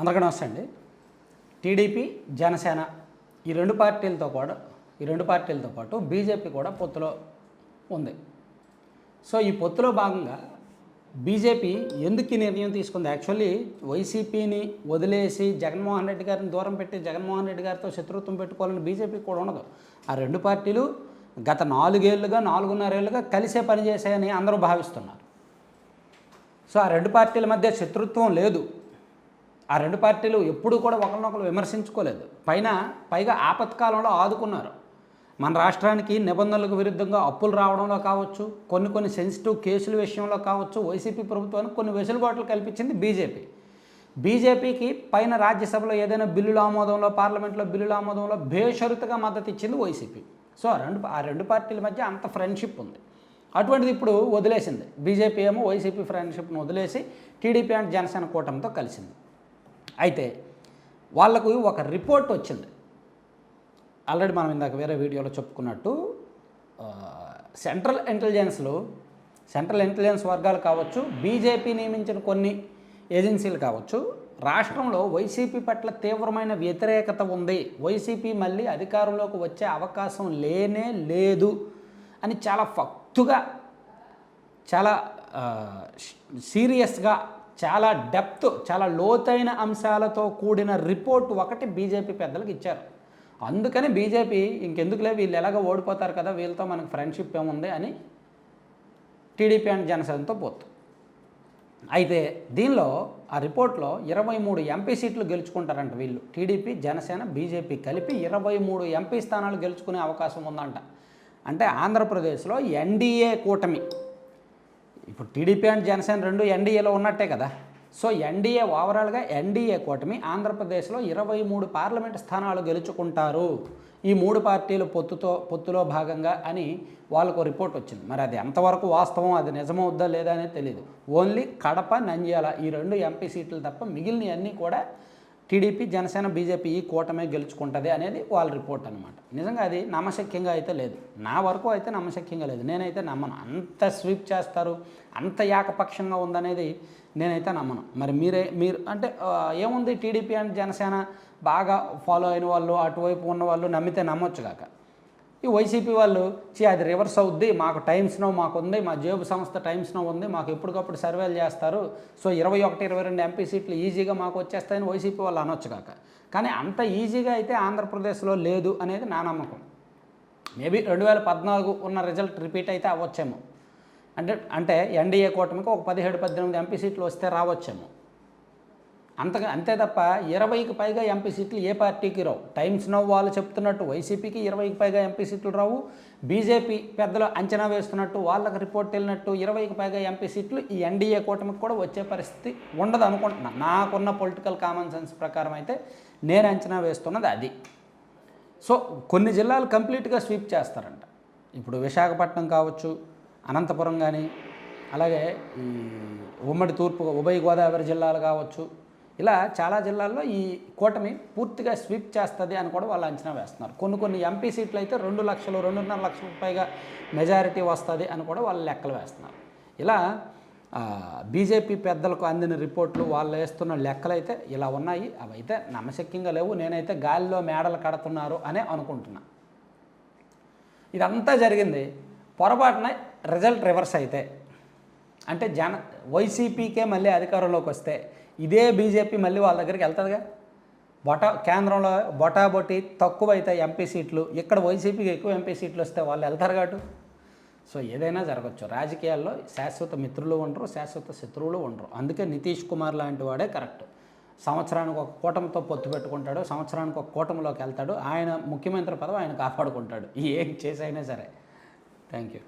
అందరికీ నమస్తే అండి. టీడీపీ జనసేన ఈ రెండు పార్టీలతో కూడా ఈ రెండు పార్టీలతో పాటు బీజేపీ కూడా పొత్తులో ఉంది. సో ఈ పొత్తులో భాగంగా బీజేపీ ఎందుకు ఈ నిర్ణయం తీసుకుంది? యాక్చువల్లీ వైసీపీని వదిలేసి జగన్మోహన్ రెడ్డి గారిని దూరం పెట్టి జగన్మోహన్ రెడ్డి గారితో శత్రుత్వం పెట్టుకోవాలని బీజేపీ కూడా ఉండదు. ఆ రెండు పార్టీలు గత నాలుగేళ్ళుగా నాలుగున్నరేళ్ళుగా కలిసే పనిచేశాయని అందరూ భావిస్తున్నారు. సో ఆ రెండు పార్టీల మధ్య శత్రుత్వం లేదు. ఆ రెండు పార్టీలు ఎప్పుడూ కూడా ఒకరినొకరు విమర్శించుకోలేదు. పైన పైగా ఆపత్కాలంలో ఆదుకున్నారు. మన రాష్ట్రానికి నిబంధనలకు విరుద్ధంగా అప్పులు రావడంలో కావచ్చు కొన్ని కొన్ని సెన్సిటివ్ కేసుల విషయంలో కావచ్చు వైసీపీ ప్రభుత్వానికి కొన్ని వెసులుబాట్లు కల్పించింది బీజేపీ. బీజేపీకి పైన రాజ్యసభలో ఏదైనా బిల్లుల ఆమోదంలో పార్లమెంట్లో బిల్లుల ఆమోదంలో బేషరతుగా మద్దతు ఇచ్చింది వైసీపీ. సో ఆ రెండు ఆ రెండు పార్టీల మధ్య అంత ఫ్రెండ్షిప్ ఉంది. అటువంటిది ఇప్పుడు వదిలేసింది. బీజేపీ ఏమో వైసీపీ ఫ్రెండ్షిప్ను వదిలేసి టీడీపీ అండ్ జనసేన కూటమితో కలిసింది. అయితే వాళ్ళకు ఒక రిపోర్ట్ వచ్చింది. ఆల్రెడీ మనం ఇందాక వేరే వీడియోలో చెప్పుకున్నట్టు సెంట్రల్ ఇంటెలిజెన్స్లు సెంట్రల్ ఇంటెలిజెన్స్ వర్గాలు కావచ్చు బీజేపీ నియమించిన కొన్ని ఏజెన్సీలు కావచ్చు రాష్ట్రంలో వైసీపీ పట్ల తీవ్రమైన వ్యతిరేకత ఉంది. వైసీపీ మళ్ళీ అధికారంలోకి వచ్చే అవకాశం లేనే లేదు అని చాలా ఫక్తుగా చాలా సీరియస్గా చాలా డెప్త్ చాలా లోతైన అంశాలతో కూడిన రిపోర్ట్ ఒకటి బీజేపీ పెద్దలకు ఇచ్చారు. అందుకని బీజేపీ ఇంకెందుకులే వీళ్ళు ఎలాగ ఓడిపోతారు కదా వీళ్ళతో మనకు ఫ్రెండ్షిప్ ఏముంది అని టీడీపీ అండ్ జనసేనతో పోతు. అయితే దీనిలో ఆ రిపోర్ట్లో ఇరవై మూడు ఎంపీ సీట్లు గెలుచుకుంటారంట వీళ్ళు. టీడీపీ జనసేన బీజేపీ కలిపి ఇరవై మూడు ఎంపీ స్థానాలు గెలుచుకునే అవకాశం ఉందంట. అంటే ఆంధ్రప్రదేశ్లో ఎన్డీఏ కూటమి. ఇప్పుడు టీడీపీ అండ్ జనసేన రెండు ఎన్డీఏలో ఉన్నట్టే కదా. సో ఎన్డీఏ ఓవరాల్గా ఎన్డీఏ కూటమి ఆంధ్రప్రదేశ్లో ఇరవై మూడు పార్లమెంట్ స్థానాలు గెలుచుకుంటారు. ఈ మూడు పార్టీలు పొత్తుతో పొత్తులో భాగంగా అని వాళ్ళకు రిపోర్ట్ వచ్చింది. మరి అది ఎంతవరకు వాస్తవం అది నిజమవుద్దా లేదా అనేది తెలియదు ఓన్లీ కడప నంద్యాల ఈ రెండు ఎంపీ సీట్లు తప్ప మిగిలిన అన్నీ కూడా టీడీపీ జనసేన బీజేపీ ఈ కూటమే గెలుచుకుంటుంది అనేది వాళ్ళ రిపోర్ట్ అనమాట నిజంగా అది నమ్మశక్యంగా అయితే లేదు. నా వరకు అయితే నమ్మశక్యంగా లేదు. నేనైతే నమ్మను. అంత స్వీప్ చేస్తారు. అంత ఏకపక్షంగా ఉందనేది నేనైతే నమ్మను. మరి మీరే మీరు అంటే ఏముంది టీడీపీ అండ్ జనసేన బాగా ఫాలో అయిన వాళ్ళు అటువైపు ఉన్న వాళ్ళు నమ్మితే నమ్మొచ్చు కాక. ఈ వైసీపీ వాళ్ళు చీ అది రివర్స్ అవుద్ది మాకు టైమ్స్ నో మాకు ఉంది మా జేబు సంస్థ టైమ్స్ నో ఉంది మాకు ఎప్పటికప్పుడు సర్వేలు చేస్తారు. సో ఇరవై ఒకటి ఇరవై రెండు ఎంపీ సీట్లు ఈజీగా మాకు వచ్చేస్తాయని వైసీపీ వాళ్ళు అనొచ్చు కాక. కానీ అంత ఈజీగా అయితే ఆంధ్రప్రదేశ్లో లేదు అనేది నా నమ్మకం. మేబీ రెండు వేల పద్నాలుగు ఉన్న రిజల్ట్ రిపీట్ అయితే అవ్వచ్చేమో. అంటే అంటే ఎన్డీఏ కూటమికి ఒక పదిహేడు పద్దెనిమిది ఎంపీ సీట్లు వస్తే రావచ్చేమో. అంతగా అంతే తప్ప ఇరవైకి పైగా ఎంపీ సీట్లు ఏ పార్టీకి రావు. టైమ్స్ నవ్ వాళ్ళు చెప్తున్నట్టు వైసీపీకి ఇరవైకి పైగా ఎంపీ సీట్లు రావు. బీజేపీ పెద్దలు అంచనా వేస్తున్నట్టు వాళ్ళకి రిపోర్ట్ వెళ్ళినట్టు ఇరవైకి పైగా ఎంపీ సీట్లు ఈ ఎన్డీఏ కూటమికి కూడా వచ్చే పరిస్థితి ఉండదు అనుకుంటున్నా. నాకున్న పొలిటికల్ కామన్ సెన్స్ ప్రకారం అయితే నేను అంచనా వేస్తున్నది అది. సో కొన్ని జిల్లాలు కంప్లీట్గా స్వీప్ చేస్తారంట. ఇప్పుడు విశాఖపట్నం కావచ్చు అనంతపురం కానీ అలాగే ఈ ఉమ్మడి తూర్పు ఉభయ గోదావరి జిల్లాలు కావచ్చు ఇలా చాలా జిల్లాల్లో ఈ కూటమి పూర్తిగా స్వీప్ చేస్తుంది అని కూడా వాళ్ళు అంచనా వేస్తున్నారు. కొన్ని కొన్ని ఎంపీ సీట్లు అయితే రెండు లక్షలు రెండున్నర లక్షలకు పైగా మెజారిటీ వస్తుంది అని కూడా వాళ్ళు లెక్కలు వేస్తున్నారు. ఇలా బీజేపీ పెద్దలకు అందిన రిపోర్ట్లు వాళ్ళు వేస్తున్న లెక్కలు అయితే ఇలా ఉన్నాయి. అవి అయితే నమ్మశక్యంగా లేవు. నేనైతే గాలిలో మేడలు కడుతున్నారు అనే అనుకుంటున్నా. ఇదంతా జరిగింది. పొరపాటున రిజల్ట్ రివర్స్ అయితే. అంటే జన వైసీపీకే మళ్ళీ అధికారంలోకి వస్తే ఇదే బీజేపీ మళ్ళీ వాళ్ళ దగ్గరికి వెళ్తుందిగా? బొటా కేంద్రంలో బొటాబొటి తక్కువ అయితే ఎంపీ సీట్లు ఇక్కడ వైసీపీకి ఎక్కువ ఎంపీ సీట్లు వస్తే వాళ్ళు వెళ్తారు కాబట్టి సో ఏదైనా జరగచ్చు. రాజకీయాల్లో శాశ్వత మిత్రులు ఉండరు శాశ్వత శత్రువులు ఉండరు. అందుకే నితీష్ కుమార్ లాంటి వాడే కరెక్ట్. సంవత్సరానికి ఒక కూటమితో పొత్తు పెట్టుకుంటాడు సంవత్సరానికి ఒక కూటమిలోకి వెళ్తాడు ఆయన ముఖ్యమంత్రి పదవి ఆయన కాపాడుకుంటాడు. ఏం చేసైనా సరే. Thank you.